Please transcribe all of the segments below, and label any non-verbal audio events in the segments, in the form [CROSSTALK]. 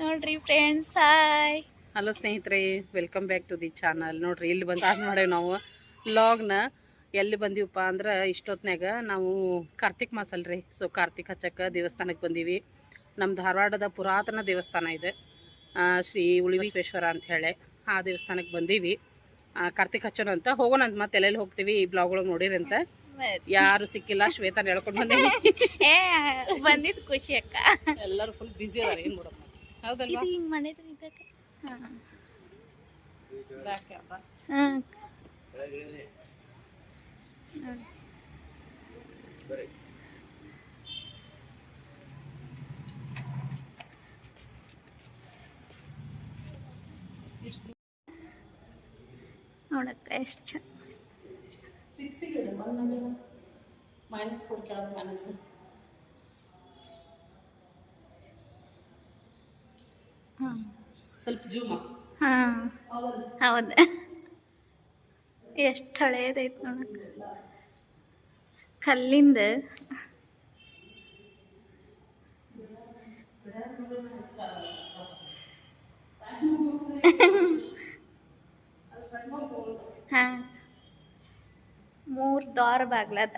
ನೋಡ್ರಿ friends hi hello ಸ್ನೇಹಿತರೆ welcome back to the channel ನೋಡ್ರಿ ಇಲ್ಲಿ ಬಂದು ಅದು ಮಾಡೇವಿ ನಾವು ಲಾಗ್ನ ಎಲ್ಲಿ ಬಂದೀವಪ್ಪ ಅಂದ್ರೆ ಇಷ್ಟೊತ್ನ್ಯಾಗ ನಾವು ಕಾರ್ತಿಕ್ ಮಾಸ ಅಲ್ರಿ. ಸೊ ಕಾರ್ತಿಕ್ ಹಚ್ಚಕ್ಕೆ ದೇವಸ್ಥಾನಕ್ಕೆ ಬಂದೀವಿ. ನಮ್ಮ ಧಾರವಾಡದ ಪುರಾತನ ದೇವಸ್ಥಾನ ಇದೆ. ಶ್ರೀ ಉಳಿವಿಶ್ವೇಶ್ವರ ಅಂತ ಹೇಳಿ ಆ ದೇವಸ್ಥಾನಕ್ಕೆ ಬಂದೀವಿ. ಕಾರ್ತಿಕ್ ಹಚ್ಚೋಣ ಅಂತ ಹೋಗೋಣ ಅಂತ ಮತ್ತೆ ಎಲ್ಲೆಲ್ಲಿ ಹೋಗ್ತೀವಿ ಈ ಬ್ಲಾಗ್ ಒಳಗೆ ನೋಡಿರಂತ ಯಾರು ಸಿಕ್ಕಿಲ್ಲ ಶ್ವೇತಾನ ಹೇಳ್ಕೊಂಡು ಬಂದೀವಿ [LAUGHS] ಏ ಬಂದಿದ್ ಖುಷಿ ಅಕ್ಕ. ಎಲ್ಲರೂ ಫುಲ್ ಬ್ಯುಸಿ ಅದಾರ ಏನು ಮಾಡೋದು? ಹೌದಲ್ವಾ? ಇದು ಹಿಂಗ್ ಮಾಡಿದ್ರೆ ಇದಕ್ಕೆ? ಬ್ಯಾಕ್ ಕ್ಯಾಮ್ರಾ ಹಾಂ. ನೋಡಕ್ಕ ಎಷ್ಟು ಮೈನಸ್ ಕೊಡು ಕೆಳಗೆ ಮೈನಸ್ ಸ್ವಲ್ಪ ಜೂಮ್ ಹಾಂ. ಹೌದು. ಎಷ್ಟು ಹಳೇದೈತೆ ನೋಡಕ್ಕ ಕಲ್ಲಿಂದ. ಹಾ. ಮೂರು ದ್ವಾರ ಬಾಗ್ಲದ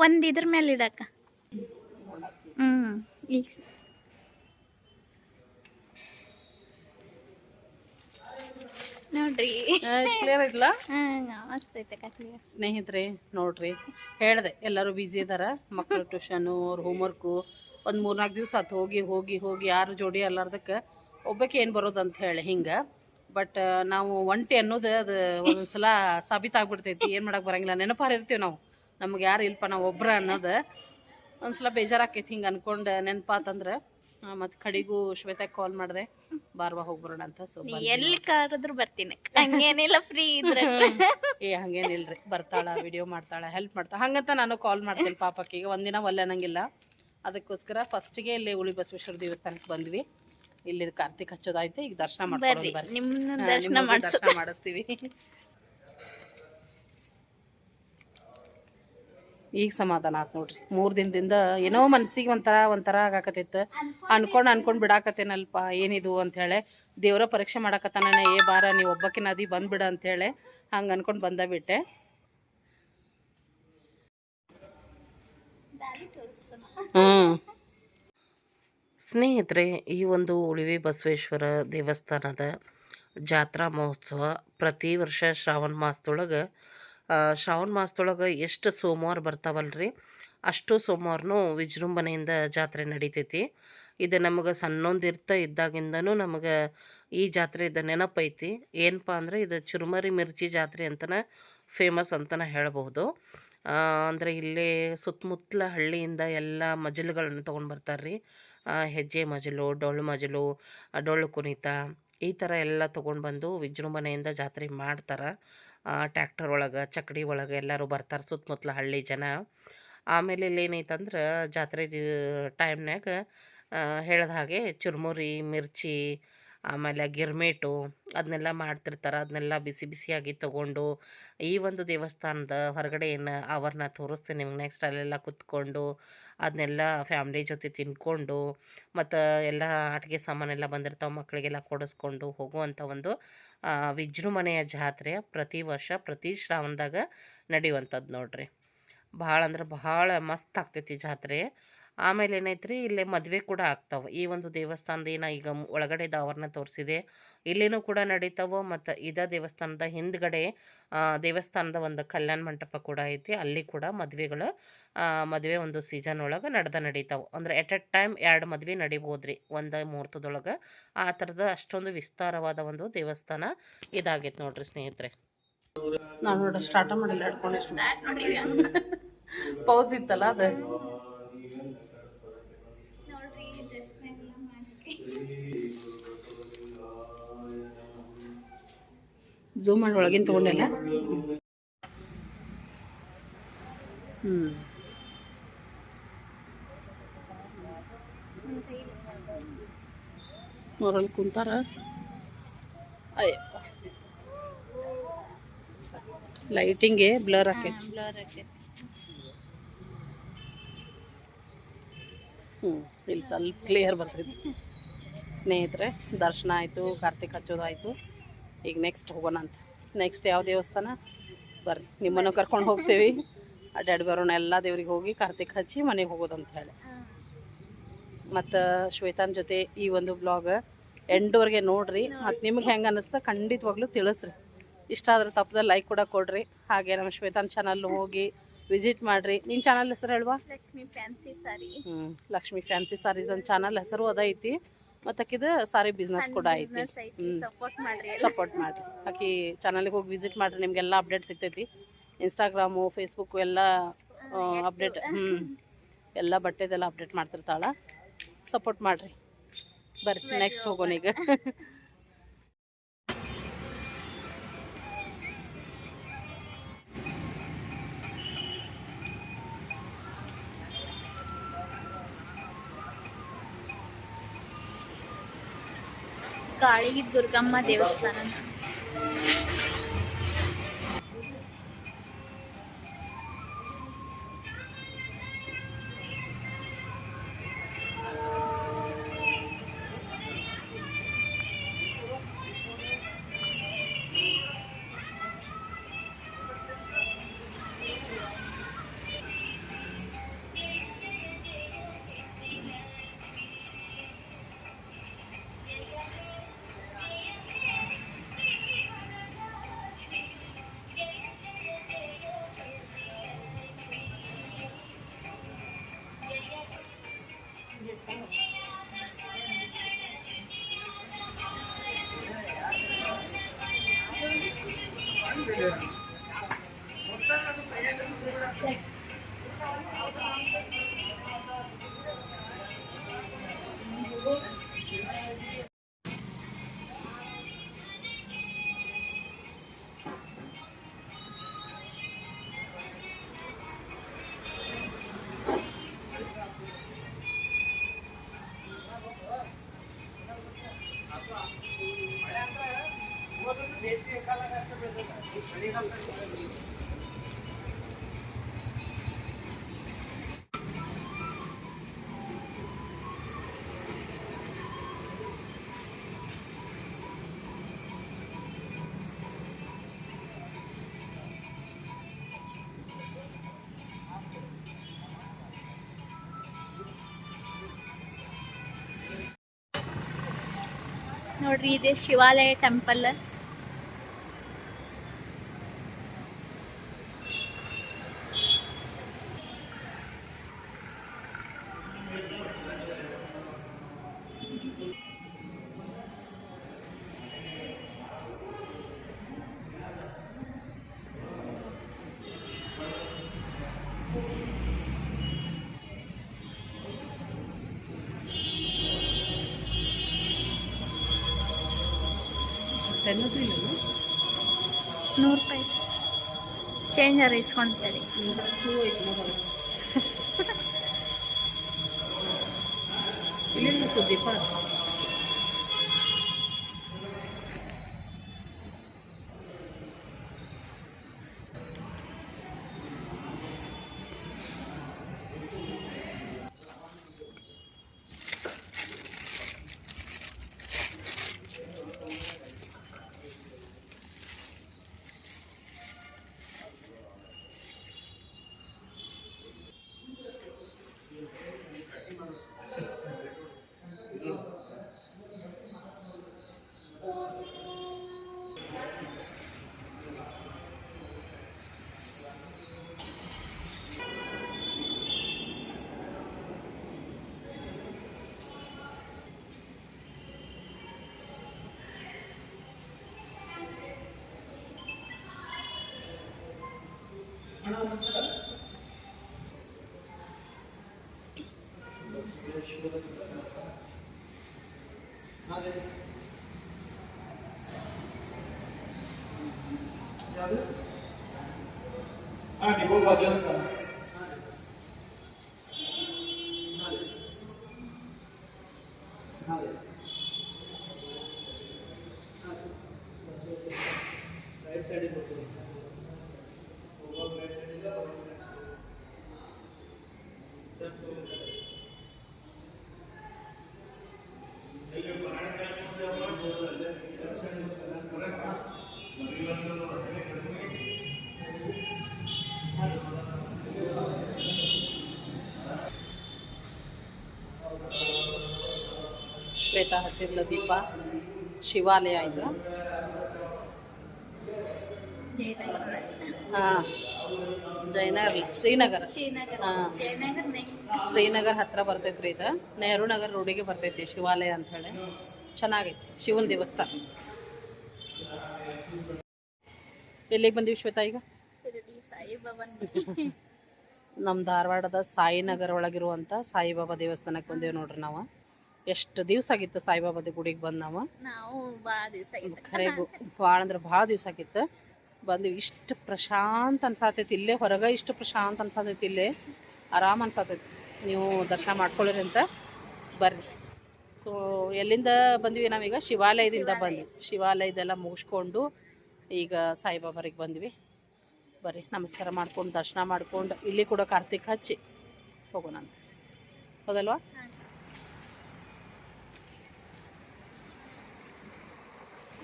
ಒಂದು ಇದ್ರ ಮೇಲೆ ಇಡಕ್ಕ. ಹ್ಞೂ ಈಗ ನೋಡ್ರಿ. ಕ್ಲಿಯರ್ ಐತಲ್ಲ ಸ್ನೇಹಿತರೆ ನೋಡ್ರಿ ಹೇಳ್ದೆ ಎಲ್ಲರೂ ಬಿಜಿ ಇದಾರ ಮಕ್ಕಳು ಟ್ಯೂಷನು ಅವ್ರ ಹೋಮ್ವರ್ಕು ಒಂದು ಮೂರ್ನಾಲ್ಕು ದಿವಸ ಆತು ಹೋಗಿ ಹೋಗಿ ಹೋಗಿ ಯಾರು ಜೋಡಿ ಅಲ್ಲಾರ್ದಕ್ಕೆ ಒಬ್ಬಕ್ಕೆ ಏನು ಬರೋದು ಅಂತ ಹೇಳಿ ಹಿಂಗೆ. ಬಟ್ ನಾವು ಒಂಟಿ ಅನ್ನೋದು ಅದು ಒಂದೊಂದ್ಸಲ ಸಾಬೀತಾಗ್ಬಿಡ್ತೈತಿ ಏನು ಮಾಡಕ್ಕೆ ಬರಂಗಿಲ್ಲ ನೆನಪಾರಿರ್ತೀವಿ ನಾವು. ನಮ್ಗೆ ಯಾರು ಇಲ್ಪ ನಾವು ಒಬ್ರ ಅನ್ನೋದು. ಒಂದ್ಸಲ ಬೇಜಾರಾಕೈತಿ ಹಿಂಗೆ ಅನ್ಕೊಂಡು ನೆನಪಾತಂದ್ರೆ ಮತ್ತು ಕಡೆಗೂ ಶ್ವೇತಾಗೆ ಕಾಲ್ ಮಾಡಿದೆ ಬಾರ್ವಾ ಹೋಗ್ಬರೋಣ ಅಂತ. ಸೊ ಎಲ್ಲಿ ಕರೆದ್ರು ಬರ್ತೀನಿ. ಹಂಗೇನಿಲ್ಲ ಫ್ರೀ ಇದ್ರೆ. [LAUGHS] ಏ ಹಂಗೇನಿಲ್ರಿ. ಬರ್ತಾಳ ವಿಡಿಯೋ ಮಾಡ್ತಾಳ ಹೆಲ್ಪ್ ಮಾಡ್ತಾಳ ಹಂಗಂತ ನಾನು ಕಾಲ್ ಮಾಡ್ತೀನಿ ಪಾಪಕ್ಕಿಗೆ ಒಂದಿನ ಒಲ್ಲೆ ಅನ್ನಂಗಿಲ್ಲ ಅದಕ್ಕೋಸ್ಕರ ಫಸ್ಟಿಗೆ ಇಲ್ಲಿ ಉಳಿ ಬಸವೇಶ್ವರ ದೇವಸ್ಥಾನಕ್ಕೆ ಬಂದ್ವಿ. ಇಲ್ಲಿ ಕಾರ್ತಿಕ್ ಹಚ್ಚೋದಾಯ್ತು ಈಗ ದರ್ಶನ ಮಾಡ್ತೀವಿ ದರ್ಶನ ಮಾಡಿಸ್ತೀವಿ. ಈಗ ಸಮಾಧಾನ ಆತ್ ನೋಡ್ರಿ. ಮೂರು ದಿನದಿಂದ ಏನೋ ಮನ್ಸಿಗೆ ಒಂಥರ ಒಂಥರ ಆಗಾಕತ್ತಿತ್ತು ಅನ್ಕೊಂಡು ಅನ್ಕೊಂಡು ಬಿಡಾಕತ್ತೇನಲ್ಪ, ಏನಿದು ಅಂತ ದೇವರ ಪರೀಕ್ಷೆ ಮಾಡಾಕತ್ತಾನ ಏ ಬಾರ, ನೀ ಒಬ್ಬಕ್ಕೆ ಅದಿ ಬಂದ್ಬಿಡ ಅಂತ ಹೇಳಿ ಹಂಗೆ ಅನ್ಕೊಂಡು ಬಂದ ಬಿಟ್ಟೆ. ಹ್ಮ್. ಸ್ನೇಹಿತರೆ, ಈ ಒಂದು ಉಳಿವಿ ಬಸವೇಶ್ವರ ದೇವಸ್ಥಾನದ ಜಾತ್ರಾ ಮಹೋತ್ಸವ ಪ್ರತಿ ವರ್ಷ ಶ್ರಾವಣ ಮಾಸದೊಳಗೆ ಶ್ರಾವಣ ಮಾಸದೊಳಗೆ ಎಷ್ಟು ಸೋಮವಾರ ಬರ್ತಾವಲ್ರಿ? ಅಷ್ಟು ಸೋಮವಾರನೂ ವಿಜೃಂಭಣೆಯಿಂದ ಜಾತ್ರೆ ನಡೀತೈತಿ. ಇದು ನಮಗೆ ಸಣ್ಣೊಂದಿರ್ತ ಇದ್ದಾಗಿಂದನೂ ನಮಗೆ ಈ ಜಾತ್ರೆದ ನೆನಪೈತಿ. ಏನಪ್ಪ ಅಂದರೆ ಇದು ಚುರುಮರಿ ಮಿರ್ಚಿ ಜಾತ್ರೆ ಅಂತಲೇ ಫೇಮಸ್ ಅಂತಲೇ ಹೇಳ್ಬೋದು ಆ, ಅಂದರೆ ಇಲ್ಲಿ ಸುತ್ತಮುತ್ತಲ ಹಳ್ಳಿಯಿಂದ ಎಲ್ಲ ಮಜಲುಗಳನ್ನು ತೊಗೊಂಡು ಬರ್ತಾರೆ ರೀ ಹೆಜ್ಜೆ ಮಜಲು ಡೊಳ್ಳು ಮಜಲು ಡೊಳ್ಳು ಕುಣಿತ ಈ ಥರ ಎಲ್ಲ ತೊಗೊಂಡು ಬಂದು ವಿಜೃಂಭಣೆಯಿಂದ ಜಾತ್ರೆ ಮಾಡ್ತಾರೆ. ಟ್ಯಾಕ್ಟರ್ ಒಳಗೆ, ಚಕ್ಡಿ ಒಳಗೆ ಎಲ್ಲರೂ ಬರ್ತಾರೆ ಸುತ್ತಮುತ್ತಲ ಹಳ್ಳಿ ಜನ. ಆಮೇಲೆ ಇಲ್ಲಿ ಏನೈತಂದ್ರೆ ಜಾತ್ರೆ ಟೈಮ್ನಾಗ ಹೇಳ್ದ ಹಾಗೆ ಚುರುಮುರಿ, ಮಿರ್ಚಿ, ಆಮೇಲೆ ಗಿರ್ಮೇಟು ಅದನ್ನೆಲ್ಲ ಮಾಡ್ತಿರ್ತಾರೆ. ಅದನ್ನೆಲ್ಲ ಬಿಸಿ ಬಿಸಿಯಾಗಿ ತೊಗೊಂಡು ಈ ಒಂದು ದೇವಸ್ಥಾನದ ಹೊರಗಡೆ ಏನು ಅವರನ್ನ ತೋರಿಸ್ತೀನಿ ನಿಮ್ಗೆ ನೆಕ್ಸ್ಟ್ ಅಲ್ಲೆಲ್ಲ ಕುತ್ಕೊಂಡು ಅದನ್ನೆಲ್ಲ ಫ್ಯಾಮ್ಲಿ ಜೊತೆ ತಿನ್ಕೊಂಡು ಮತ್ತು ಎಲ್ಲ ಆಟಿಕೆ ಸಾಮಾನೆಲ್ಲ ಬಂದಿರ್ತಾವೆ ಮಕ್ಕಳಿಗೆಲ್ಲ ಕೊಡಿಸ್ಕೊಂಡು ಹೋಗುವಂಥ ಒಂದು ವಿಜೃಂಭಣೆಯ ಜಾತ್ರೆ ಪ್ರತಿ ವರ್ಷ ಪ್ರತಿ ಶ್ರಾವಣದಾಗ ನಡೆಯುವಂಥದ್ದು ನೋಡ್ರಿ. ಭಾಳ ಅಂದ್ರೆ ಭಾಳ ಮಸ್ತ್ ಆಗ್ತೈತಿ ಜಾತ್ರೆ. ಆಮೇಲೆ ಏನೈತ್ರಿ ಇಲ್ಲೇ ಮದುವೆ ಕೂಡ ಆಗ್ತಾವೆ. ಈ ಒಂದು ದೇವಸ್ಥಾನದ ಏನ ಈಗ ಒಳಗಡೆ ಒಳಗಡೆದ ಆವರಣ ತೋರಿಸಿದೆ. ಇಲ್ಲಿನೂ ಕೂಡ ನಡೀತಾವೆ ಮತ್ತು ಇದೇ ದೇವಸ್ಥಾನದ ಹಿಂದ್ಗಡೆ ದೇವಸ್ಥಾನದ ಒಂದು ಕಲ್ಯಾಣ ಮಂಟಪ ಕೂಡ ಐತಿ. ಅಲ್ಲಿ ಕೂಡ ಮದುವೆಗಳು ಮದುವೆ ಒಂದು ಸೀಸನ್ ಒಳಗೆ ನಡೆದ ನಡೀತಾವೆ. ಅಂದ್ರೆ ಎಟ್ ಎ ಟೈಮ್ ಎರಡು ಮದುವೆ ನಡಿಬೋದು ರೀ ಒಂದು ಮುಹೂರ್ತದೊಳಗೆ ಆ ಥರದ ಅಷ್ಟೊಂದು ವಿಸ್ತಾರವಾದ ಒಂದು ದೇವಸ್ಥಾನ ಇದಾಗೈತೆ ನೋಡ್ರಿ ಸ್ನೇಹಿತರೆ. ನಾನು ನೋಡ್ರಿ ಸ್ಟಾರ್ಟ ಮಾಡಿಲ್ಲ. ಪೌಸ್ ಇತ್ತಲ್ಲ ಅದು? ಝೂಮ್ ಮಾಡಿ ಒಳಗಿನ ತೊಗೊಂಡೆಲ್ಲ ಹ್ಞೂ ಅವರಲ್ಲಿ ಕುಂತಾರ. ಅಯ್ಯ. ಲೈಟಿಂಗೇ ಬ್ಲರ್ ಆಕೈತಿ. ಬ್ಲರ್ ಹ್ಞೂ ಇಲ್ಲಿ ಸ್ವಲ್ಪ ಕ್ಲಿಯರ್ ಬರ್ತೈತಿ ಸ್ನೇಹಿತರೆ ದರ್ಶನ ಆಯಿತು ಕಾರ್ತಿಕ್ ಹಚ್ಚೋದಾಯ್ತು ಈಗ ನೆಕ್ಸ್ಟ್ ಹೋಗೋಣ ಅಂತ. ನೆಕ್ಸ್ಟ್ ಯಾವ ದೇವಸ್ಥಾನ? ಬರ್ರಿ ನಿಮ್ಮನ್ನು ಕರ್ಕೊಂಡು ಹೋಗ್ತೀವಿ. ಅಡ್ಡಾಡಿ ಬರೋಣ ಎಲ್ಲ ದೇವ್ರಿಗೆ ಹೋಗಿ ಕಾರ್ತಿಕ್ ಹಚ್ಚಿ ಮನೆಗೆ ಅಂತ ಹೇಳಿ. ಮತ್ತು ಶ್ವೇತಾನ್ ಜೊತೆ ಈ ಒಂದು ಬ್ಲಾಗ್ ಎಂಡೋರಿಗೆ ನೋಡ್ರಿ. ಮತ್ತು ನಿಮ್ಗೆ ಹೆಂಗೆ ಅನ್ನಿಸ್ತಾ ಖಂಡಿತವಾಗ್ಲೂ ತಿಳಿಸ್ರಿ. ಇಷ್ಟ ಆದ್ರೆ ತಪ್ಪದಲ್ಲಿ ಲೈಕ್ ಕೂಡ ಕೊಡ್ರಿ. ಹಾಗೆ ನಮ್ಮ ಶ್ವೇತಾನ್ ಚಾನಲ್ ಹೋಗಿ ವಿಸಿಟ್ ಮಾಡಿರಿ. ನಿನ್ನ ಚಾನಲ್ ಹೆಸರು ಹೇಳುವ? Lakshmi fancy sorry. ಹ್ಞೂ ಲಕ್ಷ್ಮಿ ಫ್ಯಾನ್ಸಿ ಸಾರೀಸ್ ಅಂತ ಚಾನಲ್ ಹೆಸರು ಅದ ಐತಿ. ಮತ್ತು ಆಕಿದು ಸಾರಿ ಬಿಸ್ನೆಸ್ ಕೂಡ ಐತಿ. ಸಪೋರ್ಟ್ ಮಾಡಿರಿ ಆಕಿ ಚಾನಲ್ಗೆ ಹೋಗಿ ವಿಸಿಟ್ ಮಾಡಿರಿ ನಿಮಗೆಲ್ಲ ಅಪ್ಡೇಟ್ ಸಿಗ್ತೈತಿ. ಇನ್ಸ್ಟಾಗ್ರಾಮು ಫೇಸ್ಬುಕ್ಕು ಎಲ್ಲ ಅಪ್ಡೇಟ್ ಹ್ಞೂ ಎಲ್ಲ ಬಟ್ಟೆದೆಲ್ಲ ಅಪ್ಡೇಟ್ ಮಾಡ್ತಿರ್ತಾಳ. ಸಪೋರ್ಟ್ ಮಾಡಿರಿ. ಬರ್ರಿ ನೆಕ್ಸ್ಟ್ ಹೋಗೋಣ ಈಗ. [LAUGHS] काळी दुर्गम्मा देवस्थान. ದೇವಸ್ಥಾನ ನೋಡ್ರಿ ಇದೆ ಶಿವಾಲಯ ಟೆಂಪಲ್ ನೂರು ರೂಪಾಯಿ ಚೇಂಜರ್ ಇಸ್ಕೊಂತಾರೆ ಇಲ್ಲಿ ದೀಪ Ah, de boa, adianta. Shweta ಹಚ್ಚಿದ್ಲ ದೀಪ ಶಿವಾಲಯ ಇದು. ಜಯನಗರ್. ಹಾಂ ಜಯನಗರ ಶ್ರೀನಗರ. ಶ್ರೀನಗರ. ಹಾ. ಶ್ರೀನಗರ್ ಹತ್ರ ಬರ್ತೈತ್ರಿ ಇದು. ನೆಹರು ನಗರ್ ರೋಡಿಗೆ ಬರ್ತೈತಿ ಶಿವಾಲಯ ಅಂತ ಹೇಳಿ. ಚೆನ್ನಾಗೈತಿ ಶಿವನ ದೇವಸ್ಥಾನ. ಎಲ್ಲಿಗೆ ಬಂದೀವಿ ಶ್ವೇತಾ ಈಗ? ನಮ್ಮ ಧಾರವಾಡದ ಸಾಯಿನಗರ ಒಳಗಿರುವಂಥ ಸಾಯಿಬಾಬಾ ದೇವಸ್ಥಾನಕ್ಕೆ ಬಂದೇವು ನೋಡ್ರಿ ನಾವು. ಎಷ್ಟು ದಿವಸ ಆಗಿತ್ತು ಸಾಯಿಬಾಬಾದ ಗುಡಿಗೆ ಬಂದು ನಾವು ನಾವು ಭಾಳ ದಿವಸ ಖರೆಗೂ ಭಾಳ ಅಂದ್ರೆ ಭಾಳ ದಿವಸ ಆಗಿತ್ತು. ಬಂದ್ವಿ ಇಷ್ಟು ಪ್ರಶಾಂತ ಅನ್ಸಾತೈತಿ. ಇಲ್ಲೇ ಹೊರಗೆ ಇಷ್ಟು ಪ್ರಶಾಂತ ಅನ್ಸಾತೈತಿ ಇಲ್ಲೇ. ಆರಾಮ್ ಅನ್ಸಾತೈತಿ. ನೀವು ದರ್ಶನ ಮಾಡ್ಕೊಳ್ಳಿರಿ ಅಂತ ಬರ್ರಿ. ಸೊ ಎಲ್ಲಿಂದ ಬಂದ್ವಿ ನಾವೀಗ? ಶಿವಾಲಯದಿಂದ ಬಂದ್ವಿ ಶಿವಾಲಯದೆಲ್ಲ ಮುಗಿಸ್ಕೊಂಡು ಈಗ ಸಾಯಿಬಾಬಾರಿಗೆ ಬಂದ್ವಿ. ಬರ್ರಿ ನಮಸ್ಕಾರ ಮಾಡ್ಕೊಂಡು ದರ್ಶನ ಮಾಡ್ಕೊಂಡು ಇಲ್ಲಿ ಕೂಡ ಕಾರ್ತಿಕ್ ಹಚ್ಚಿ ಹೋಗೋಣ ಅಂತ. ಹೌದಲ್ವಾ?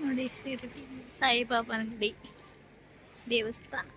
ನೋಡಿ ಶಿರಡಿ ಸಾಯಿಬಾಬನ ಗುಡಿ ದೇವಸ್ಥಾನ.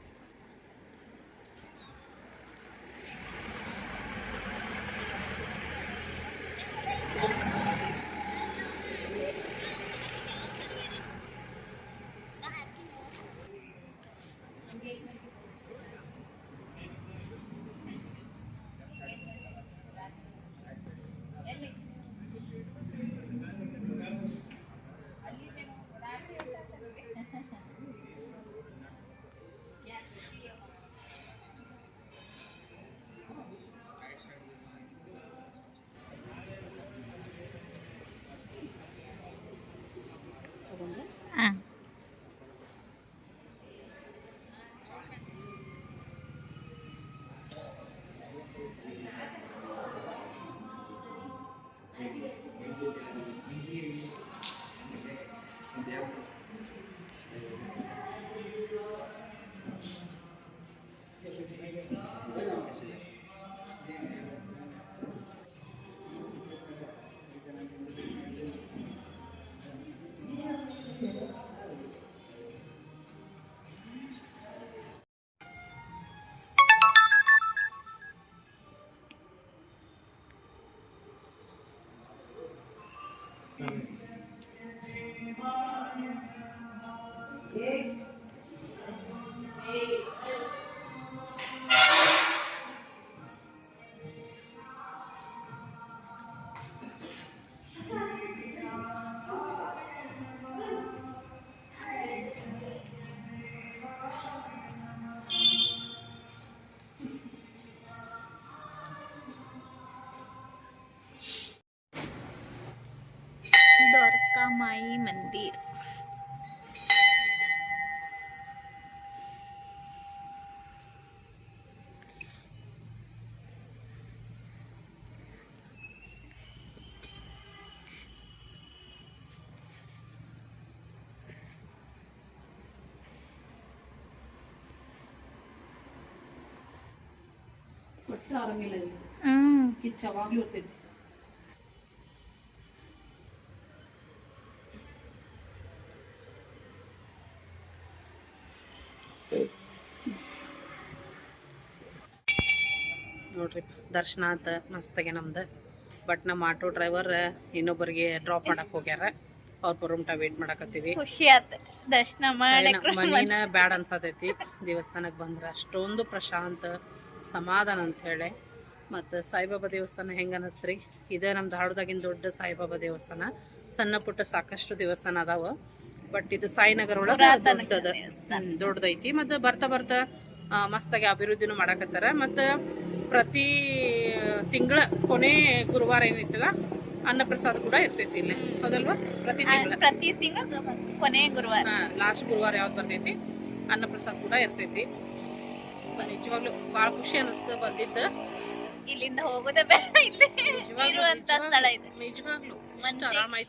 माई मंदिर ಒಟ್ಟು ಆರಂಗಿಲ್ಲ ಇಲ್ಲಿ ಹ್ಮ್ ಕಿಚ್ಚ ಯಾವಾಗ್ಲೂ ಇರ್ತೈತಿ ನೋಡ್ರಿ. ದರ್ಶನ ಅಂತ ಮಸ್ತಾಗೆ ನಮ್ದು. ಬಟ್ ನಮ್ಮ ಆಟೋ ಡ್ರೈವರ್ ಇನ್ನೊಬ್ಬರಿಗೆ ಡ್ರಾಪ್ ಮಾಡಕ್ ಹೋಗ್ಯಾರ. ಅವ್ರ ಬರೋಮಟ ವೇಟ್ ಮಾಡಕತ್ತೀವಿ. ಖುಷಿ ಆತ. ದರ್ಶನ ಮನೇನ ಬ್ಯಾಡ ಅನ್ಸತೈತಿ. ದೇವಸ್ಥಾನಕ್ಕೆ ಬಂದ್ರೆ ಅಷ್ಟೊಂದು ಪ್ರಶಾಂತ ಸಮಾಧಾನ ಅಂತ ಹೇಳಿ. ಮತ್ತು ಸಾಯಿಬಾಬಾ ದೇವಸ್ಥಾನ ಹೆಂಗೆ ಅನ್ನಿಸ್ತ್ರಿ ಇದೇ ನಮ್ಮ ಧಾರವಾಡದಾಗಿನ ದೊಡ್ಡ ಸಾಯಿಬಾಬಾ ದೇವಸ್ಥಾನ. ಸಣ್ಣ ಪುಟ್ಟ ಸಾಕಷ್ಟು ದೇವಸ್ಥಾನ ಅದಾವ. ಬಟ್ ಇದು ಸಾಯಿನಗರ ಒಳಗೆ ದೊಡ್ಡದ. ದೊಡ್ಡದೈತಿ. ಮತ್ತು ಬರ್ತಾ ಬರ್ತಾ ಮಸ್ತಾಗಿ ಅಭಿವೃದ್ಧಿನೂ ಮಾಡಕತ್ತಾರ. ಮತ್ತು ಪ್ರತಿ ತಿಂಗಳ ಕೊನೆ ಗುರುವಾರ ಏನಿತ್ತಲ್ಲ ಅನ್ನಪ್ರಸಾದ ಕೂಡ ಇರ್ತೈತಿ ಇಲ್ಲಿ. ಹೌದಲ್ವಾ? ಪ್ರತಿ ತಿಂಗಳ ಪ್ರತಿ ತಿಂಗಳು ಕೊನೆ ಗುರುವಾರ. ಲಾಸ್ಟ್ ಗುರುವಾರ ಯಾವ್ದು ಬರ್ತೈತಿ ಅನ್ನಪ್ರಸಾದ ಕೂಡ ಇರ್ತೈತಿ. ಸೊ ನಿಜವಾಗ್ಲೂ ಭಾಳ ಖುಷಿ ಅನಿಸ್ತು ಬಂದಿದ್ದು. ಇಲ್ಲಿಂದ ಹೋಗೋದೇ ಬೇಡ ಇಲ್ಲಿ ಇರುವಂತ ಸ್ಥಳ ಇದೆ. ನಿಜವಾಗ್ಲು.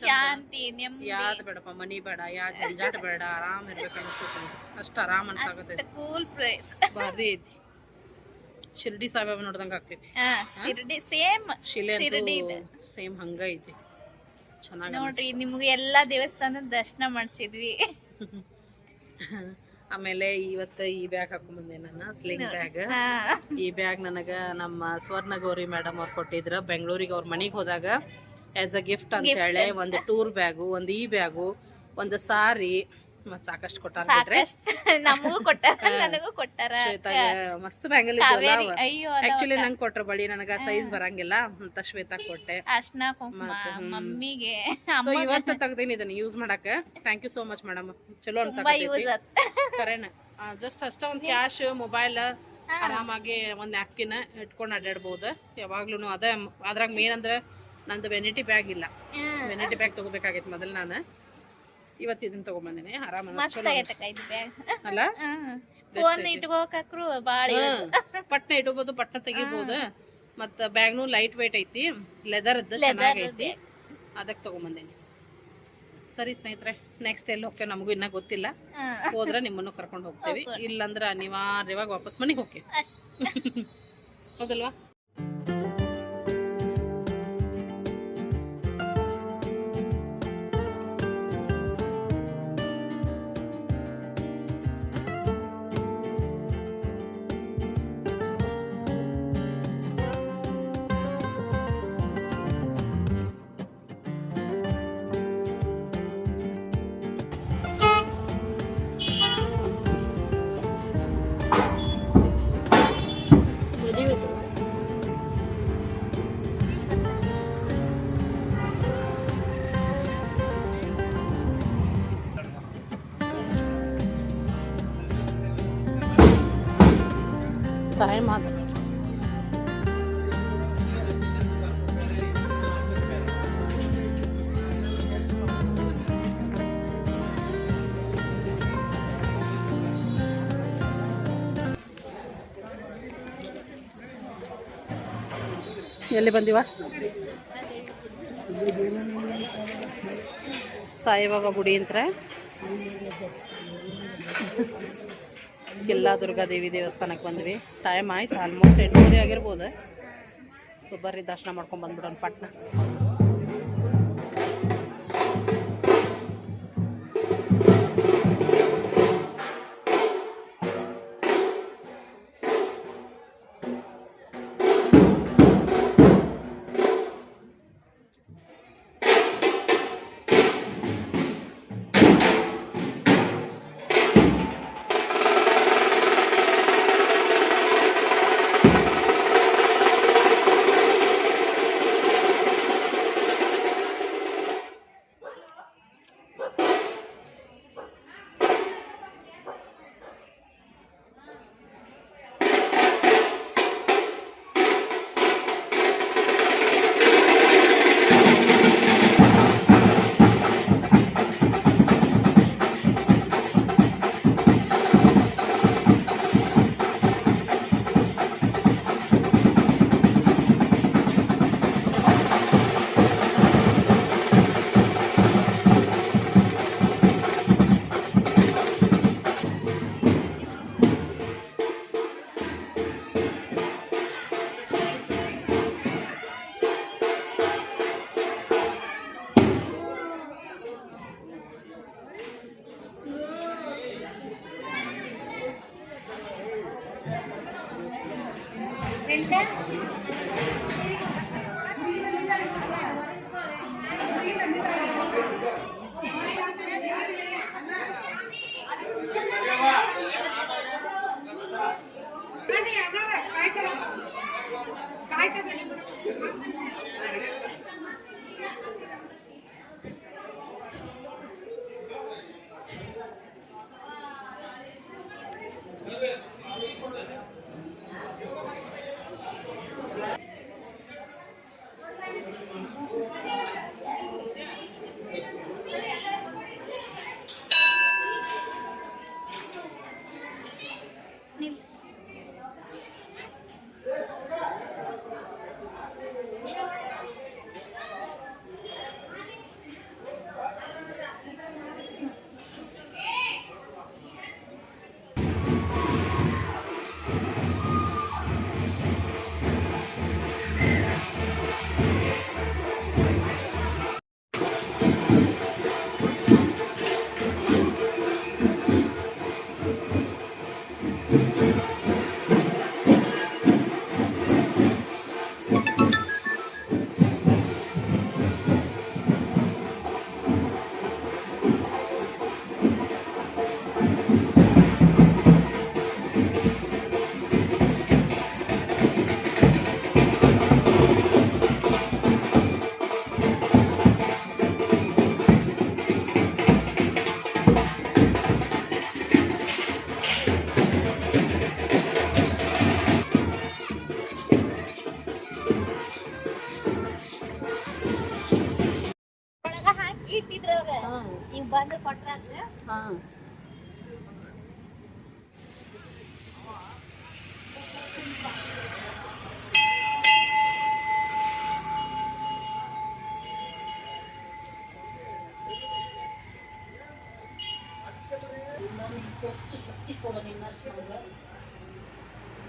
ಶಾಂತಿ ನೆಮ್ಮದಿ. ಯಾವ್ದು ಬೇಡಪ್ಪ ಮನಿ ಬೇಡ ಯಾ ಜಂಜಾಟ ಬೇಡ ಆರಾಮ್ ಇರ್ಬೇಕು ಅನ್ಸುತ್ತೆ ಅಷ್ಟ ಆರಾಮ್ ಅನ್ಸಾಕತೈತಿ ಕೂಲ್ ಪ್ಲೇಸ್ ಭಾರಿ ಐತಿ. ಶಿರ್ಡಿ ಸಾಯಿಬಾಬಾ ನೋಡ್ದಂಗ ಆಗ್ತೈತಿ. ಶಿರ್ಡಿ ಸೇಮ್ ಶಿಲೆ ಶಿರ್ಡಿ ಸೇಮ್ ಹಂಗ ಐತಿ ಚೆನ್ನಾಗಿ ನೋಡ್ರಿ ನಿಮ್ಗೆ ಎಲ್ಲಾ ದೇವಸ್ಥಾನದ ದರ್ಶನ ಮಾಡಿಸಿದ್ವಿ. [LAUGHS] ಆಮೇಲೆ ಇವತ್ತ ಈ ಬ್ಯಾಗ್ ಹಾಕೊಂಡ್ ಬಂದೆ ನಾನು ಸ್ಲಿಂಗ್ ಬ್ಯಾಗ್. ಈ ಬ್ಯಾಗ್ ನನಗ ನಮ್ಮ ಸ್ವರ್ಣ ಗೌರಿ ಮೇಡಮ್ ಅವ್ರು ಕೊಟ್ಟಿದ್ರ. ಬೆಂಗಳೂರಿಗೆ ಅವ್ರ ಮನೆಗೆ ಹೋದಾಗ ಆಸ್ ಅ ಗಿಫ್ಟ್ ಅಂತ ಹೇಳಿ ಒಂದು ಟೂರ್ ಬ್ಯಾಗು ಒಂದು ಈ ಬ್ಯಾಗು ಒಂದು ಸಾರಿ ಮತ್ ಸಾಕಷ್ಟು ಕೊಟ್ಟಾರ [LAUGHS] ನಮಗೂ ಕೊಟ್ಟಾರ ನನಗೂ ಕೊಟ್ಟಾರ. ಮಸ್ತ್ ಬ್ಯಾಂಗಲ್ ಅಯ್ಯೋ ಆಕ್ಚುಲಿ ನಂಗೆ ಕೊಟ್ರ ಬಳಿ ನನಗ ಸೈಜ್ ಬರಂಗಿಲ್ಲ ಅಂತ ಶ್ವೇತಾ ಕೊಟ್ಟೆ. ಅರ್ಶನ ಮಮ್ಮಿಗೆ ಸೊ ಇವತ್ತು ತೆಗ್ದೇನಿ ಇದನ್ನ ಯೂಸ್ ಮಾಡಾಕ. Thank you so much madam ಚಲೋ ತುಂಬಾ [LAUGHS] ಕರೆನ ಜಸ್ಟ್ ಅಷ್ಟ ಒಂದು ಕ್ಯಾಶ್ ಮೊಬೈಲ್ ಆರಾಮಾಗಿ ಒಂದು ನ್ಯಾಪ್ಕಿನ್ ಇಟ್ಕೊಂಡು ಅಡ್ಡಾಡ್ಬೋದು ಯಾವಾಗ್ಲೂ ಅದೇ ಅದ್ರಾಗ ಮೇನ್ ಅಂದ್ರೆ ನಂದು ವೆನಿಟಿ ಬ್ಯಾಗ್ ಇಲ್ಲ. ವೆನಿಟಿ ಬ್ಯಾಗ್ ತಗೋಬೇಕಾಗಿತ್ತು ಮೊದಲು ನಾನು. ಇವತ್ತು ಇದನ್ನ ತಗೊಂಡ್ಬಂದಿನಿ ಆರಾಮ ಮಸ್ತ್ ಚಲೋ ಆಗೈತಕ್ಕ ಇದು ಬ್ಯಾಗ್ ಅಲ್ಲ? ಫೋನ್ ಇಟ್ಕೋಕಾಕ್ರು ಬಾಳ ಯೂಸ್ ಪಟ್ನ ಇಟ್ಕೋಬಹುದು ಪಟ್ನ ತೆಗಿಬಹುದು ಮತ್ತ ಬ್ಯಾಗ್ನು ಲೈಟ್ weight ಐತಿ. ಲೆದರ್ ಚೆನ್ನಾಗೈತಿ ಅದಕ್ಕೆ ತಗೊಂಬಂದೇನಿ. ಸರಿ ಸ್ನೇಹಿತರೆ ನೆಕ್ಸ್ಟ್ ಎಲ್ಲಿ ಹೋಗ್ತೇವೆ ನಮಗೂ ಇನ್ನ ಗೊತ್ತಿಲ್ಲ. ಹೋದ್ರೆ ನಿಮ್ಮನ್ನು ಕರ್ಕೊಂಡು ಹೋಗ್ತೇವಿ. ಇಲ್ಲಂದ್ರ ಅನಿವಾರ್ಯವಾಗಿ ವಾಪಸ್ ಮನೆಗೆ ಹೋಗ್ತೇವೆ. [LAUGHS] ಹೌದಲ್ವಾ? ಟೈಮ್ ಆಗ ಎಲ್ಲಿ ಬಂದಿವ? ಸಾಯಿಬಾಬಾ ಗುಡಿ ಅಂತ ಎಲ್ಲ ದುರ್ಗಾದೇವಿ ದೇವಸ್ಥಾನಕ್ಕೆ ಬಂದ್ವಿ. ಟೈಮ್ ಆಯ್ತು ಆಲ್ಮೋಸ್ಟ್ ಎಂಟೂವರೆ ಆಗಿರ್ಬೋದು. ಸೊ ಬರ್ರಿ, ದರ್ಶನ ಮಾಡ್ಕೊಂಡು ಬಂದ್ಬಿಡೋಣ ಪಟ್ನ.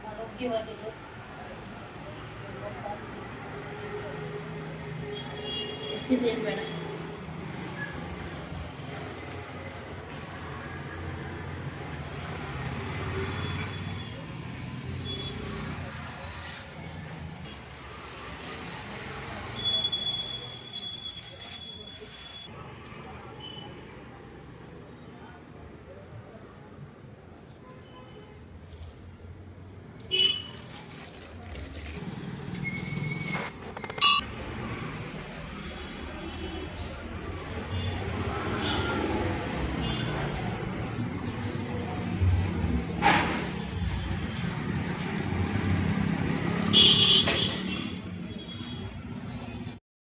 ಆರೋಗ್ಯವಾಗಿರು ಹೆಚ್ಚಿದೇನು ಬೇಡ.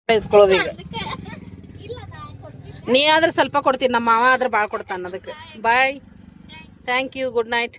ಇಸ್ಕೊಳ್ಳೋದು ಈಗ. ನೀ ಆದ್ರೆ ಸ್ವಲ್ಪ ಕೊಡ್ತೀನಿ ನಮ್ಮ ಮಾವ ಆದ್ರೆ ಭಾಳ ಕೊಡ್ತಾನೆ ಅದಕ್ಕೆ. Bye thank you good night